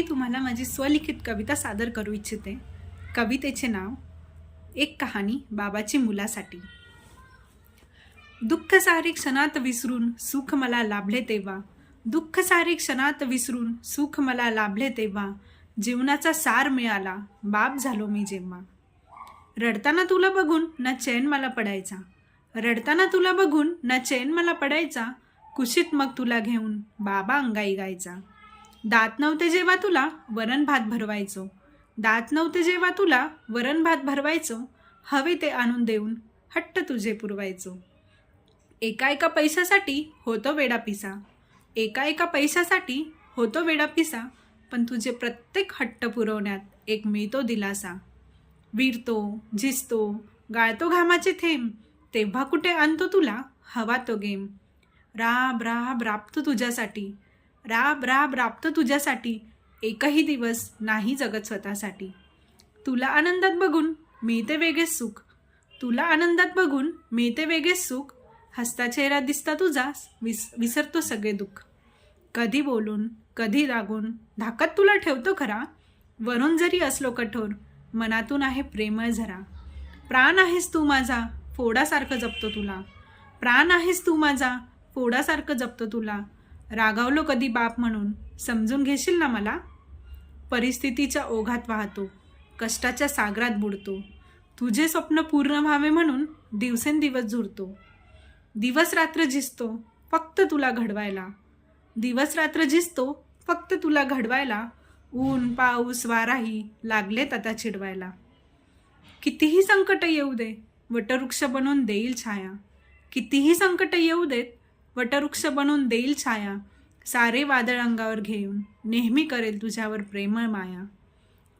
मी तुम्हाला माझी स्वलिखित कविता सादर करू इच्छिते. कवितेचे नाव एक कहाणी बाबाची मुलासाठी. दुःख सारे क्षणात विसरून सुख मला लाभले तेव्हा. दुःख सारे क्षणात विसरून सुख मला लाभले तेव्हा. जीवनाचा सार मिळाला बाप झालो मी जेव्हा. रडताना तुला बघून ना चैन मला पडायचा. रडताना तुला बघून ना चैन मला पडायचा. कुशीत मग तुला घेऊन बाबा अंगाई गायचा. दात नव्हते जेव्हा तुला वरण भात भरवायचो. दात नव्हते जेव्हा तुला वरण भात भरवायचो हवे ते आणून देऊन हट्ट तुझे पुरवायचो. एका एका पैशासाठी होतो वेडा पिसा. एका एका पैशासाठी होतो वेडा पिसा पण तुझे प्रत्येक हट्ट पुरवण्यात एक मिळतो दिलासा. विरतो झिजतो गाळतो घामाचे थेंब तेव्हा कुठे आणतो तुला हवा तो गेम. राब राब राबतो तुझ्यासाठी. राब राब राबतो तुझ्यासाठी. एकही दिवस नाही जगत स्वतःसाठी. तुला आनंदात बघून मिळते वेगळेच सुख. तुला आनंदात बघून मिळते वेगळेच सुख. हसता चेहरा दिसता तुझा विस विसरतो सगळे दुःख. कधी बोलून कधी रागून धाकत तुला ठेवतो खरा. वरून जरी असलो कठोर मनातून आहे प्रेमळ झरा. प्राण आहेस तू माझा फोडासारखं जपतो तुला. प्राण आहेस तू माझा फोडासारखं जपतो तुला. रागावलो कधी बाप म्हणून? समजून घेशील ना मला? परिस्थितीच्या ओघात वाहतो. कष्टाच्या सागरात बुडतो. तुझे स्वप्न पूर्ण व्हावे म्हणून दिवसेंदिवस झुरतो. दिवस रात्र झिजतो फक्त तुला घडवायला. दिवस रात्र झिजतो फक्त तुला घडवायला. ऊन पाऊस वाराही लागलेत आता चिडवायला. कितीही संकट येऊ दे वटवृक्ष बनवून देईल छाया. कितीही संकट येऊ देत वटवृक्ष बनवून देईल छाया सारे वादळ अंगावर घेऊन नेहमी करेल तुझ्यावर प्रेमळ माया.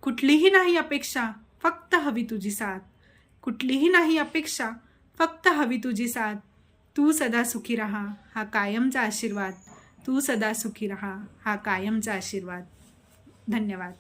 कुठलीही नाही अपेक्षा फक्त हवी तुझी साथ. कुठलीही नाही अपेक्षा फक्त हवी तुझी साथ. तू सदा सुखी राहा हा कायमचा आशीर्वाद. तू सदा सुखी राहा हा कायमचा आशीर्वाद. धन्यवाद.